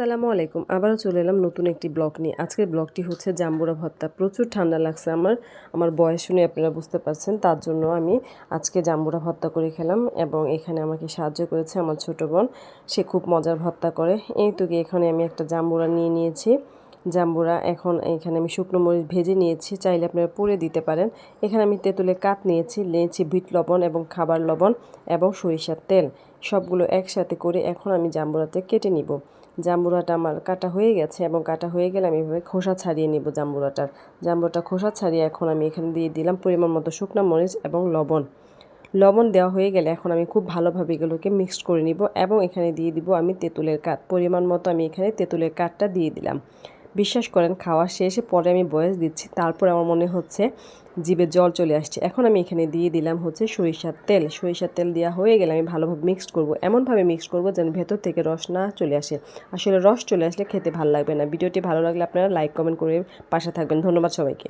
আসসালামু আলাইকুম। আবারও চলে এলাম নতুন একটি ব্লগ নিয়ে। আজকের ব্লগটি হচ্ছে জাম্বুরা ভর্তা প্রচুর ঠান্ডা লাগছে আমার। আমার বয়স শুনে আপনারা বুঝতে পারছেন, তার জন্য আমি আজকে জাম্বুরা ভর্তা করে খেলাম এবং এখানে আমাকে সাহায্য করেছে আমার ছোট বোন। সে খুব মজার ভর্তা করে। এই তো এখানে আমি একটা জাম্বুরা নিয়ে নিয়েছি। জাম্বুরা, এখন এখানে আমি শুকনো মরিচ ভেজে নিয়েছি, চাইলে আপনারা পুড়ে দিতে পারেন। এখানে আমি তেঁতুলের কাত নিয়েছি নিয়েছি ভিট লবণ এবং খাবার লবণ এবং সরিষার তেল। সবগুলো একসাথে করে এখন আমি জাম্বুরাতে কেটে নিব। জাম্বুরাটা আমার কাটা হয়ে গেছে এবং কাটা হয়ে গেলে আমি এভাবে খোসা ছাড়িয়ে নিব জাম্বুরাটার। জাম্বুরাটা খোসা ছাড়িয়ে এখন আমি এখানে দিয়ে দিলাম পরিমাণ মতো শুকনো মরিচ এবং লবণ। লবণ দেওয়া হয়ে গেলে এখন আমি খুব ভালোভাবে এগুলোকে মিক্সড করে নিব এবং এখানে দিয়ে দিব আমি তেঁতুলের কাঠ পরিমাণ মতো আমি এখানে তেঁতুলের কাঠটা দিয়ে দিলাম। বিশ্বাস করেন খাওয়া শেষে পরে আমি বয়স দিচ্ছি, তারপর আমার মনে হচ্ছে জিভে জল চলে আসছে। এখন আমি এখানে দিয়ে দিলাম হচ্ছে সরিষার তেল। সরিষার তেল দেওয়া হয়ে গেলে আমি ভালোভাবে মিক্স করব। এমনভাবে মিক্স করব যেন ভেতর থেকে রস না চলে আসে। আসলে রস চলে আসলে খেতে ভালো লাগবে না। ভিডিওটি ভালো লাগলে আপনারা লাইক কমেন্ট করে পাশে থাকবেন। ধন্যবাদ সবাইকে।